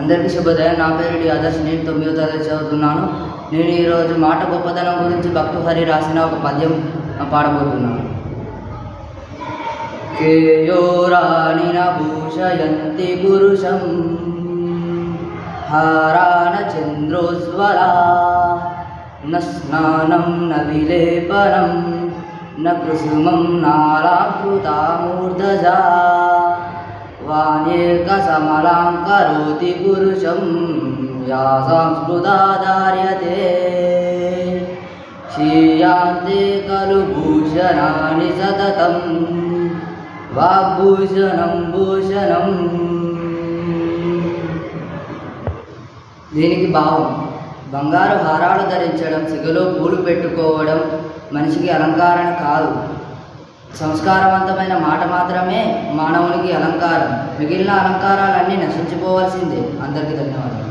అందరికీ శుభోదయం. నా పేరు డి ఆదర్శ్. నేను తొమ్మిదో తరగతి చదువుతున్నాను. నేను ఈరోజు మాట గొప్పతనం గురించి భక్తు హరి రాసిన ఒక పద్యం పాడబోతున్నాను. కేయోరాణిన భూషయంతి పురుషం హారాణ చంద్రోజ్వలా న స్నానం న విలేపనం న కృసుమం నారాకృతామూర్ధజా వాణ్యేకసమలాం కరోతి పురుషం యా సంస్కృతా ధార్యతే క్షీయాంతే ఖలు భూషణాని సతతం వాగ్భూషణం భూషణం దీనికి భావం బంగారు హారాలు ధరించడం సిగలో పూలు పెట్టుకోవడం మనిషికి అలంకారణ కాదు. సంస్కారవంతమైన మాట మాత్రమే మానవునికి అలంకారం. మిగిలిన అలంకారాలన్నీ నశించిపోవాల్సిందే. అందరికీ ధన్యవాదాలు.